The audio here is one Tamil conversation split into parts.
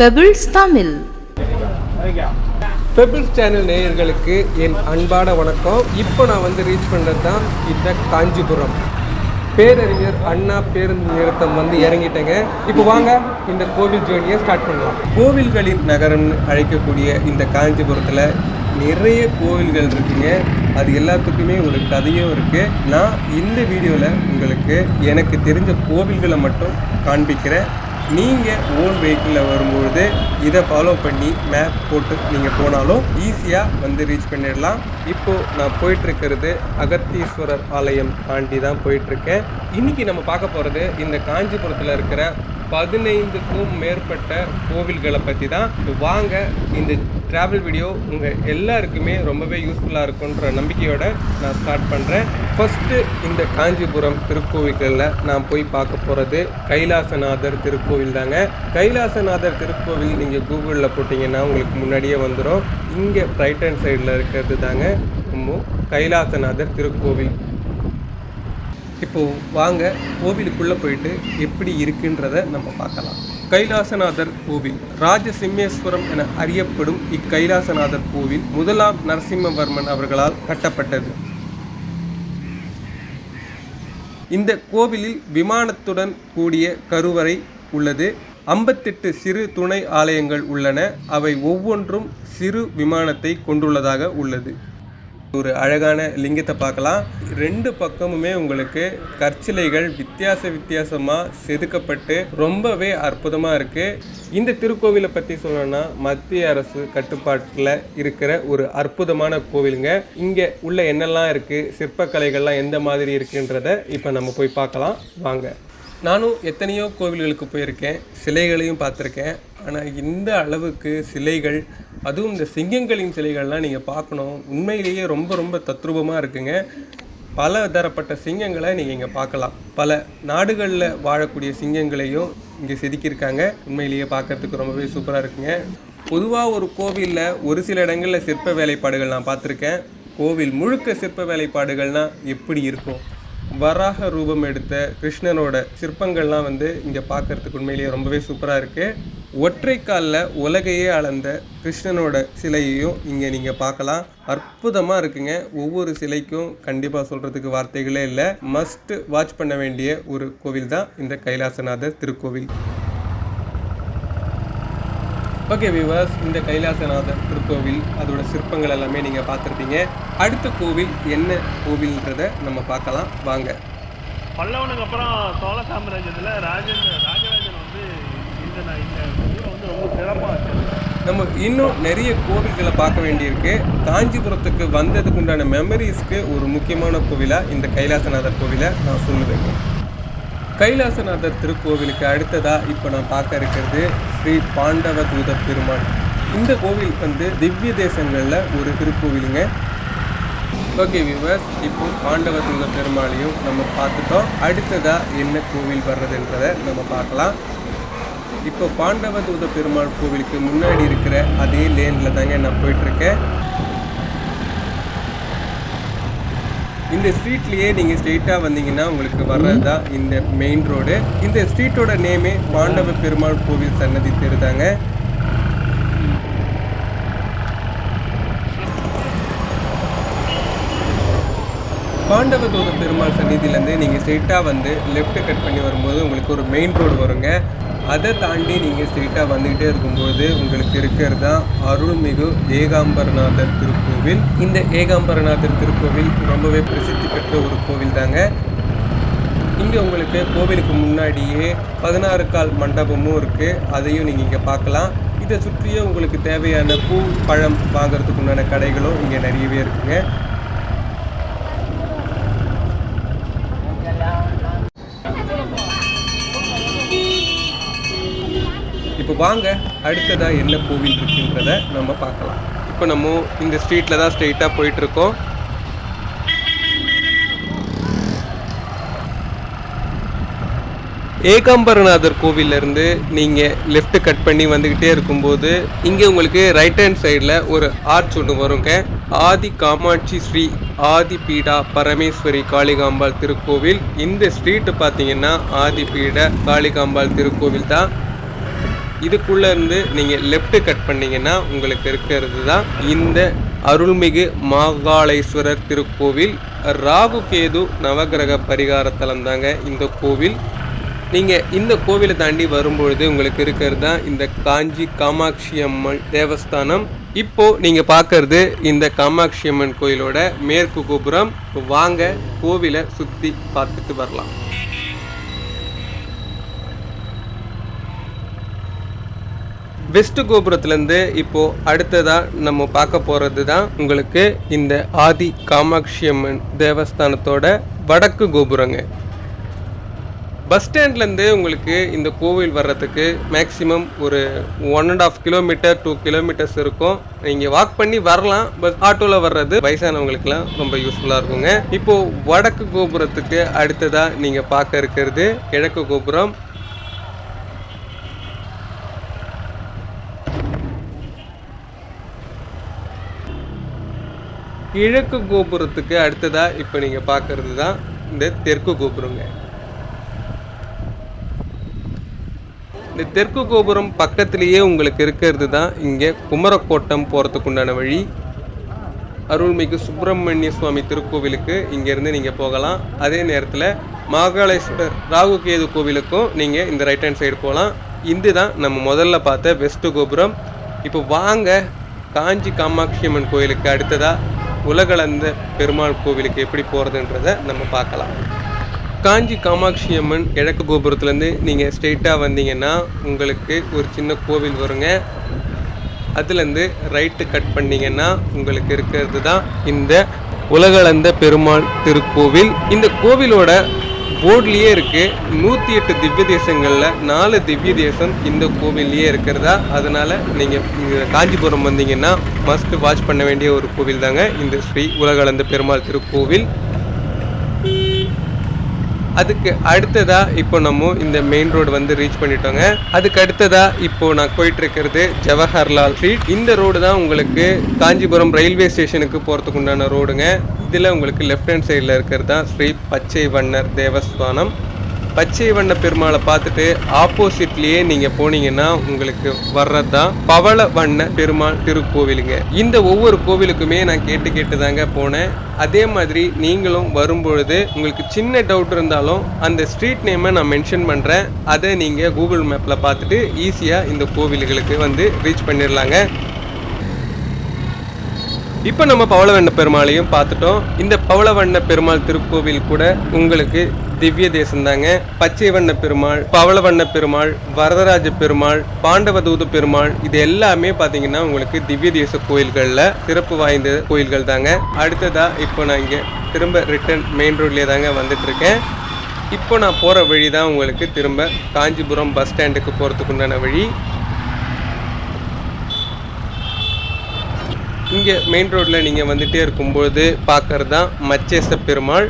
பெபிள்ஸ் தமிழ் பெபிள்ஸ் சேனல் நேயர்களுக்கு என் அன்பான வணக்கம். இப்போ நான் வந்து ரீச் பண்ணுறது தான் இந்த காஞ்சிபுரம். பேரறிஞர் அண்ணா பேருந்து நிறுத்தம் வந்து இறங்கிட்டேங்க. இப்போ வாங்க இந்த கோவில் ஜேர்னியை ஸ்டார்ட் பண்ணலாம். கோவில்களின் நகரம்னு அழைக்கக்கூடிய இந்த காஞ்சிபுரத்தில் நிறைய கோவில்கள் இருக்குங்க. அது எல்லாத்துக்குமே ஒரு கதையும் இருக்குது நான் இந்த வீடியோவில் உங்களுக்கு எனக்கு தெரிஞ்ச கோவில்களை மட்டும் காண்பிக்கிறேன். நீங்கள் ஓன் வெஹிக்கிளில் வரும்பொழுது இதை ஃபாலோ பண்ணி மேப் போட்டு நீங்கள் போனாலும் ஈஸியாக வந்து ரீச் பண்ணிடலாம். இப்போது நான் போயிட்டுருக்கிறது அகத்தீஸ்வரர் ஆலயம் தாண்டி தான் போயிட்டுருக்கேன். இன்றைக்கி நம்ம பார்க்க போகிறது இந்த காஞ்சிபுரத்தில் இருக்கிற பதினைந்துக்கும் மேற்பட்ட கோவில்களை பற்றி தான் வாங்க இந்த ட்ராவல் வீடியோ உங்கள் எல்லாருக்குமே ரொம்பவே யூஸ்ஃபுல்லாக இருக்குன்ற நம்பிக்கையோட நான் ஸ்டார்ட் பண்ணுறேன் ஃபஸ்ட்டு இந்த காஞ்சிபுரம் திருக்கோவில்களில் நான் போய் பார்க்க போகிறது கைலாசநாதர் திருக்கோவில் தாங்க. கைலாசநாதர் திருக்கோவில் நீங்கள் கூகுளில் போட்டிங்கன்னா உங்களுக்கு முன்னாடியே வந்துடும் இங்கே ரைட் ஹேண்ட் சைடில் இருக்கிறது தாங்க. கைலாசநாதர் திருக்கோவில். இப்போ வாங்க கோவிலுக்குள்ளே போயிட்டு எப்படி இருக்குன்றத நம்ம பார்க்கலாம். கைலாசநாதர் கோவில். ராஜசிம்மேஸ்வரம் என அறியப்படும் இக்கைலாசநாதர் கோவில் முதலாம் நரசிம்மவர்மன் அவர்களால் கட்டப்பட்டது. இந்த கோவிலில் விமானத்துடன் கூடிய கருவறை உள்ளது. ஐம்பத்தெட்டு சிறு துணை ஆலயங்கள் உள்ளன. அவை ஒவ்வொன்றும் சிறு விமானத்தை கொண்டுள்ளதாக உள்ளது. ஒரு அழகான லிங்கத்தை பார்க்கலாம். ரெண்டு பக்கமுமே உங்களுக்கு கற்சிலைகள் வித்தியாச வித்தியாசமாக செதுக்கப்பட்டு ரொம்பவே அற்புதமாக இருக்குது இந்த திருக்கோவிலை பற்றி சொல்லணும்னா மத்திய அரசு கட்டுப்பாட்டில் இருக்கிற ஒரு அற்புதமான கோவிலுங்க. இங்கே உள்ள என்னெல்லாம் இருக்குது சிற்பக்கலைகள்லாம் எந்த மாதிரி இருக்குன்றத இப்போ நம்ம போய் பார்க்கலாம். வாங்க. நானும் எத்தனையோ கோவில்களுக்கு போயிருக்கேன் சிலைகளையும் பார்த்துருக்கேன். ஆனால் இந்த அளவுக்கு சிலைகள் அதுவும் இந்த சிங்கங்களின் சிலைகள்லாம் நீங்கள் பார்க்கணும். உண்மையிலேயே ரொம்ப ரொம்ப தத்ரூபமாக இருக்குங்க. பல தரப்பட்ட சிங்கங்களை நீங்கள் இங்கே பார்க்கலாம். பல நாடுகளில் வாழக்கூடிய சிங்கங்களையும் இங்கே செதுக்கியிருக்காங்க. உண்மையிலேயே பார்க்கறதுக்கு ரொம்பவே சூப்பராக இருக்குங்க. பொதுவாக ஒரு கோவிலில் ஒரு சில இடங்களில் சிற்ப வேலைப்பாடுகள் நான் பார்த்துருக்கேன். கோவில் முழுக்க சிற்ப வேலைப்பாடுகள்னால் எப்படி இருக்கும்? வராக ரூபம் எடுத்த கிருஷ்ணனோட சிற்பங்கள்லாம் வந்து இங்கே பார்க்கறதுக்கு உண்மையிலேயே ரொம்பவே சூப்பராக இருக்குது ஒற்றை காலில் உலகையே அளந்த கிருஷ்ணனோட சிலையையும் இங்கே நீங்கள் பார்க்கலாம். அற்புதமாக இருக்குங்க. ஒவ்வொரு சிலைக்கும் கண்டிப்பாக சொல்கிறதுக்கு வார்த்தைகளே இல்லை. மஸ்ட் வாட்ச் பண்ண வேண்டிய ஒரு கோவில் தான் இந்த கைலாசநாதர் திருக்கோவில். ஓகே வியூவர்ஸ் இந்த கைலாசநாதர் திருக்கோவில் அதோட சிற்பங்கள் எல்லாமே நீங்கள் பார்த்துருப்பீங்க. அடுத்த கோவில் என்ன கோவில்ன்றத நம்ம பார்க்கலாம். வாங்க. பல்லவனுக்கு அப்புறம் சோழ சாம்ராஜ்யத்தில் ராஜேந்திர ராஜ வந்து இந்த ந- இந்த ஊரை வந்து ரொம்ப சிறப்பாக வச்சிருந்தார் நம்ம இன்னும் நிறைய கோவில்களை பார்க்க வேண்டியிருக்கு. காஞ்சிபுரத்துக்கு வந்ததுக்கு உண்டான மெமரிஸ்க்கு ஒரு முக்கியமான கோவிலாக இந்த கைலாசநாதர் கோவிலை நான் சொல்லுவேங்க கைலாசநாதர் திருக்கோவிலுக்கு அடுத்ததாக இப்போ நான் பார்க்க இருக்கிறது ஸ்ரீ பாண்டவ தூத பெருமாள். இந்த கோவில் வந்து திவ்ய தேசங்களில் ஒரு திருக்கோவிலுங்க. ஓகே வியூவர்ஸ் இப்போ பாண்டவ தூத பெருமாளையும் நம்ம பார்த்துட்டோம். அடுத்ததாக என்ன கோவில் வர்றதுன்றதை நம்ம பார்க்கலாம். இப்போ பாண்டவ தூத பெருமாள் கோவிலுக்கு முன்னாடி இருக்கிற அதே லேனில் தாங்க நான் போயிட்டுருக்கேன். இந்த ஸ்ட்ரீட்லேயே நீங்கள் ஸ்ட்ரெயிட்டாக வந்தீங்கன்னா உங்களுக்கு வர்றது தான் இந்த மெயின் ரோடு இந்த ஸ்ட்ரீட்டோட நேமே பாண்டவ பெருமாள் கோவில் சன்னதி தெருதாங்க பாண்டவ தூத பெருமாள் சன்னிதியிலேருந்து நீங்கள் ஸ்ட்ரெயிட்டாக வந்து லெஃப்ட் கட் பண்ணி வரும்போது உங்களுக்கு ஒரு மெயின் ரோடு வருங்க. அதை தாண்டி நீங்கள் ஸ்ட்ரெயிட்டாக வந்துக்கிட்டே இருக்கும்போது உங்களுக்கு இருக்கிறது தான் அருள்மிகு ஏகாம்பரநாதர் திருக்கோவில். இந்த ஏகாம்பரநாதர் திருக்கோவில் ரொம்பவே பிரசித்தி பெற்ற ஒரு கோவில் தாங்க. இங்கே உங்களுக்கு கோவிலுக்கு முன்னாடியே பதினாறு கால் மண்டபமும் இருக்குது அதையும் நீங்கள் இங்கே பார்க்கலாம். இதை சுற்றியே உங்களுக்கு தேவையான பூ பழம் வாங்குறதுக்கு உண்டான கடைகளும் இங்கே நிறையவே இருக்குங்க. இப்போ வாங்க அடுத்ததாக என்ன கோவில் இருக்குன்றத நம்ம பார்க்கலாம். இப்போ நம்ம இந்த ஸ்ட்ரீட்டில் தான் ஸ்ட்ரெயிட்டாக போயிட்டுருக்கோம். ஏகாம்பரநாதர் கோவிலேருந்து நீங்கள் லெஃப்ட் கட் பண்ணி வந்துக்கிட்டே இருக்கும்போது இங்கே உங்களுக்கு ரைட் ஹேண்ட் சைடில் ஒரு ஆர்ச் ஒன்று வருங்க. ஆதி காமாட்சி ஸ்ரீ ஆதி பீடா பரமேஸ்வரி காளிகாம்பாள் திருக்கோவில். இந்த ஸ்ட்ரீட்டு பார்த்தீங்கன்னா ஆதி பீட காளிகாம்பாள் திருக்கோவில் தான். இதுக்குள்ளேருந்து இருந்து லெஃப்ட்டு கட் பண்ணிங்கன்னா உங்களுக்கு இருக்கிறது தான் இந்த அருள்மிகு மாகாளேஸ்வரர் திருக்கோவில். ராகு கேது நவகிரக பரிகார தலம் தாங்க இந்த கோவில். நீங்கள் இந்த கோவிலை தாண்டி வரும்பொழுது உங்களுக்கு இருக்கிறது தான் இந்த காஞ்சி காமாட்சி அம்மன் தேவஸ்தானம். இப்போது நீங்கள் பார்க்கறது இந்த காமாட்சி அம்மன் கோயிலோட மேற்கு கோபுரம். வாங்க கோவிலை சுற்றி பார்த்துட்டு வரலாம். வெஸ்ட் கோபுரத்துலேருந்து இப்போது அடுத்ததாக நம்ம பார்க்க போகிறது தான் உங்களுக்கு இந்த ஆதி காமாட்சி அம்மன் தேவஸ்தானத்தோட வடக்கு கோபுரங்க. பஸ் ஸ்டாண்ட்லேருந்து உங்களுக்கு இந்த கோவில் வர்றதுக்கு மேக்ஸிமம் ஒரு one and half kilometre two kilometres இருக்கும். நீங்கள் வாக் பண்ணி வரலாம் பஸ் ஆட்டோவில் வர்றது வயசானவங்களுக்குலாம் ரொம்ப யூஸ்ஃபுல்லாக இருக்குங்க. இப்போது வடக்கு கோபுரத்துக்கு அடுத்ததாக நீங்கள் பார்க்க இருக்கிறது கிழக்கு கோபுரம் கிழக்கு கோபுரத்துக்கு அடுத்ததாக இப்போ நீங்கள் பார்க்குறது தான் இந்த தெற்கு கோபுரங்க. இந்த தெற்கு கோபுரம் பக்கத்திலேயே உங்களுக்கு இருக்கிறது தான் இங்கே குமரக்கோட்டம் போகிறதுக்கு உண்டான வழி. அருள்மிகு சுப்பிரமணிய சுவாமி திருக்கோவிலுக்கு இங்கேருந்து நீங்கள் போகலாம். அதே நேரத்தில் மாகாளேஸ்வரர் ராகு கேது கோவிலுக்கும் நீங்கள் இந்த ரைட் ஹேண்ட் சைடு போகலாம் இது தான் நம்ம முதல்ல பார்த்த வெஸ்ட் கோபுரம். இப்போ வாங்க காஞ்சி காமாட்சி அம்மன் கோயிலுக்கு அடுத்ததாக உலகளந்த பெருமாள் கோவிலுக்கு எப்படி போகிறதுன்றதை நம்ம பார்க்கலாம். காஞ்சி காமாட்சி அம்மன் கிழக்கு கோபுரத்துலேருந்து நீங்கள் ஸ்ட்ரெயிட்டாக வந்தீங்கன்னா உங்களுக்கு ஒரு சின்ன கோவில் வருங்க. அதுலேருந்து ரைட்டு கட் பண்ணிங்கன்னா உங்களுக்கு இருக்கிறது தான் இந்த உலகளந்த பெருமாள் திருக்கோவில். இந்த கோவிலோட போர்ட்லேயே இருக்குது நூற்றி எட்டு திவ்ய தேசங்களில் நாலு திவ்ய தேசம் இந்த கோவில்லையே இருக்கிறதா? அதனால் நீங்கள் இங்கே காஞ்சிபுரம் வந்தீங்கன்னா மஸ்ட் வாட்ச் பண்ண வேண்டிய ஒரு கோவில் தாங்க. இந்த ஸ்ரீ உலகளந்த பெருமாள் திருக்கோவில். அதுக்கு அடுத்ததாக இப்போ நம்ம இந்த மெயின் ரோடு வந்து ரீச் பண்ணிட்டோங்க. அதுக்கு அடுத்ததாக இப்போ நான் போயிட்டு இருக்கிறது ஜவஹர்லால் ஸ்ட்ரீட். இந்த ரோடு தான் உங்களுக்கு காஞ்சிபுரம் ரயில்வே ஸ்டேஷனுக்கு போகிறதுக்கு உண்டான ரோடுங்க இதில் உங்களுக்கு லெஃப்ட் ஹேண்ட் சைடில் இருக்கிறது தான் ஸ்ரீ பச்சை வண்ணர் தேவஸ்தானம். பச்சை வண்ண பெருமாளை பார்த்துட்டு ஆப்போசிட்லேயே நீங்கள் போனீங்கன்னா உங்களுக்கு வர்றது தான் பவள வண்ண பெருமாள் திருக்கோவிலுங்க. இந்த ஒவ்வொரு கோவிலுக்குமே நான் கேட்டு கேட்டு தாங்க போனேன். அதே மாதிரி நீங்களும் வரும்பொழுது உங்களுக்கு சின்ன டவுட் இருந்தாலும் அந்த ஸ்ட்ரீட் நேமை நான் மென்ஷன் பண்ணுறேன் அதை நீங்கள் கூகுள் மேப்பில் பார்த்துட்டு ஈஸியாக இந்த கோவில்களுக்கு வந்து ரீச் பண்ணிடலாங்க இப்போ நம்ம பவளவண்ண பெருமாளையும் பார்த்துட்டோம். இந்த பவளவண்ண பெருமாள் திருக்கோவில் கூட உங்களுக்கு திவ்ய தேசம்தாங்க பச்சை வண்ண பெருமாள் பவளவண்ண பெருமாள் வரதராஜ பெருமாள் பாண்டவதூத பெருமாள் இது எல்லாமே பார்த்தீங்கன்னா உங்களுக்கு திவ்ய தேச கோயில்களில் சிறப்பு வாய்ந்த கோயில்கள் தாங்க. அடுத்ததா இப்போ நான் இங்கே திரும்ப ரிட்டர்ன் மெயின் ரோட்லேயே தாங்க வந்துட்டு இருக்கேன் இப்போ நான் போகிற வழி தான் உங்களுக்கு திரும்ப காஞ்சிபுரம் பஸ் ஸ்டாண்டுக்கு போகிறதுக்கு உண்டான வழி. இங்கே மெயின் ரோட்டில் நீங்கள் வந்துகிட்டே இருக்கும்போது பார்க்கறது தான் மச்சேச பெருமாள்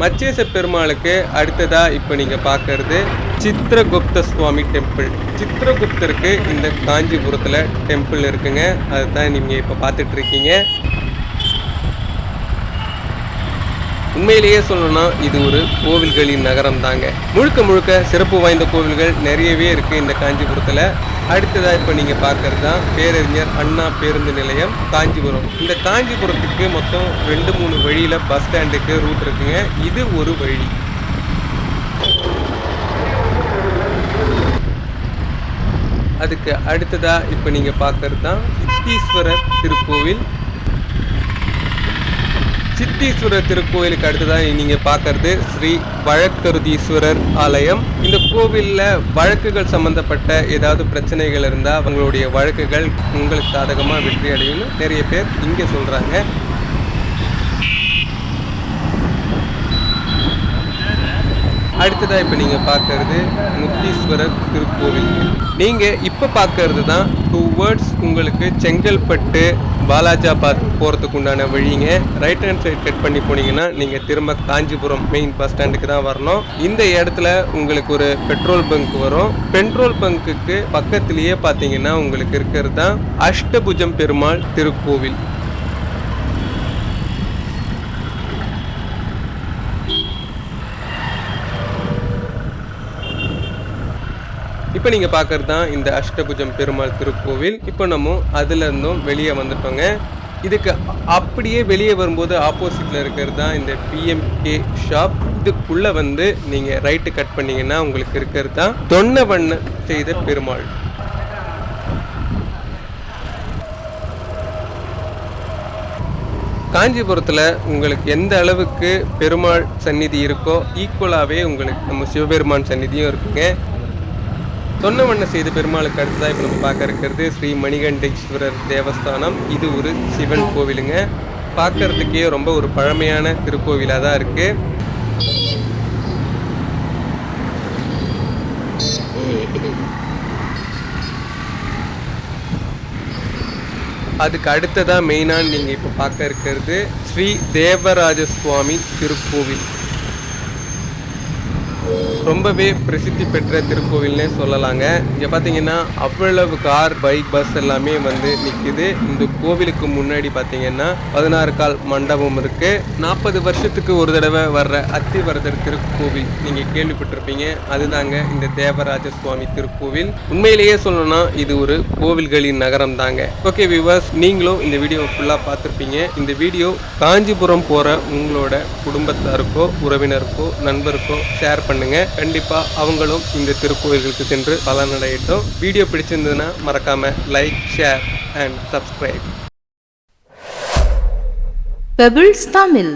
மச்சேச பெருமாளுக்கு அடுத்ததாக இப்போ நீங்கள் பார்க்குறது சித்திரகுப்த சுவாமி டெம்பிள் சித்திரகுப்தருக்கு இந்த காஞ்சிபுரத்தில் டெம்பிள் இருக்குங்க. அதுதான் நீங்கள் இப்போ பார்த்துட்டு இருக்கீங்க உண்மையிலேயே சொல்லணும்னா இது ஒரு கோவில்களின் நகரம் தாங்க முழுக்க முழுக்க சிறப்பு வாய்ந்த கோவில்கள் நிறையவே இருக்குது இந்த காஞ்சிபுரத்தில். அடுத்ததாக இப்போ நீங்கள் பார்க்கறது தான் பேரறிஞர் அண்ணா பேருந்து நிலையம் காஞ்சிபுரம். இந்த காஞ்சிபுரத்துக்கு மொத்தம் ரெண்டு மூணு வழியில் பஸ் ஸ்டாண்டுக்கு ரூட் இருக்குங்க. இது ஒரு வழி. அதுக்கு அடுத்ததாக இப்போ நீங்கள் பார்க்கறது தான் சித்தீஸ்வரர் திருக்கோவில் சித்தீஸ்வரர் திருக்கோயிலுக்கு அடுத்ததாக நீங்கள் பார்க்கறது ஸ்ரீ வழக்கருதீஸ்வரர் ஆலயம். இந்த கோவிலில் வழக்குகள் சம்பந்தப்பட்ட ஏதாவது பிரச்சனைகள் இருந்தால் அவங்களுடைய வழக்குகள் உங்களுக்கு சாதகமாக வெற்றி அடையும்னு நிறைய பேர் இங்கே சொல்கிறாங்க அடுத்ததாக இப்போ நீங்கள் பார்க்கறது முத்தீஸ்வரர் திருக்கோவில். நீங்கள் இப்போ பார்க்கறது தான் டூ வேர்ட்ஸ் உங்களுக்கு செங்கல்பட்டு வாலாஜாபாத் போகிறதுக்கு உண்டான வழிங்க. ரைட் ஹேண்ட் சைடு கட் பண்ணி போனீங்கன்னா நீங்கள் திரும்ப காஞ்சிபுரம் மெயின் பஸ் ஸ்டாண்டுக்கு தான் வரணும். இந்த இடத்துல உங்களுக்கு ஒரு பெட்ரோல் பங்க் வரும். பெட்ரோல் பங்க்குக்கு பக்கத்திலேயே பார்த்தீங்கன்னா உங்களுக்கு இருக்கிறது தான் அஷ்டபுஜம் பெருமாள் திருக்கோவில். இப்போ நீங்கள் பார்க்கறது தான் இந்த அஷ்டபுஜம் பெருமாள் திருக்கோவில். இப்போ நம்ம அதுலேருந்தும் வெளியே வந்துட்டோங்க. இதுக்கு அப்படியே வெளியே வரும்போது ஆப்போசிட்டில் இருக்கிறது தான் இந்த பிஎம்கே ஷாப் இதுக்குள்ளே வந்து நீங்கள் ரைட்டு கட் பண்ணிங்கன்னா உங்களுக்கு இருக்கிறது தான் தொன்னவண்ண செய்த பெருமாள். காஞ்சிபுரத்தில் உங்களுக்கு எந்த அளவுக்கு பெருமாள் சந்நிதி இருக்கோ ஈக்குவலாகவே உங்களுக்கு நம்ம சிவபெருமான் சந்நிதியும் இருக்குங்க. தொன்னவண்ண செய்த பெருமாளுக்கு அடுத்ததாக இப்போ நம்ம பார்க்க இருக்கிறது ஸ்ரீ மணிகண்டேஸ்வரர் தேவஸ்தானம். இது ஒரு சிவன் கோவிலுங்க. பார்க்கறதுக்கே ரொம்ப ஒரு பழமையான திருக்கோவிலாக தான் இருக்குது அதுக்கு அடுத்ததாக மெயினாக நீங்கள் இப்போ பார்க்க இருக்கிறது ஸ்ரீ தேவராஜ சுவாமி திருக்கோவில். ரொம்பவே பிரசித்தி பெற்ற திருக்கோவில்னே சொல்லலாங்க. இங்கே பார்த்தீங்கன்னா அவ்வளவு கார் பைக் பஸ் எல்லாமே வந்து நிற்குது இந்த கோவிலுக்கு முன்னாடி பார்த்தீங்கன்னா பதினாறு கால் மண்டபம் இருக்குது நாற்பது வருஷத்துக்கு ஒரு தடவை வர்ற அத்திவரதர் திருக்கோவில் நீங்கள் கேள்விப்பட்டிருப்பீங்க. அதுதாங்க இந்த தேவராஜ சுவாமி திருக்கோவில். உண்மையிலேயே சொல்லணும்னா இது ஒரு கோவில்களின் நகரம் தாங்க ஓகே விவர்ஸ் நீங்களும் இந்த வீடியோ ஃபுல்லாக பார்த்துருப்பீங்க. இந்த வீடியோ காஞ்சிபுரம் போகிற உங்களோட குடும்பத்தாருக்கோ உறவினருக்கோ நண்பருக்கோ ஷேர் பண்ணி பண்ணுங்க. கண்டிப்பா அவங்களும் இந்த திருக்கோயில்களுக்கு சென்று பலனடையட்டும். வீடியோ பிடிச்சிருந்ததுன்னா மறக்காம like share and subscribe Pebbles Tamil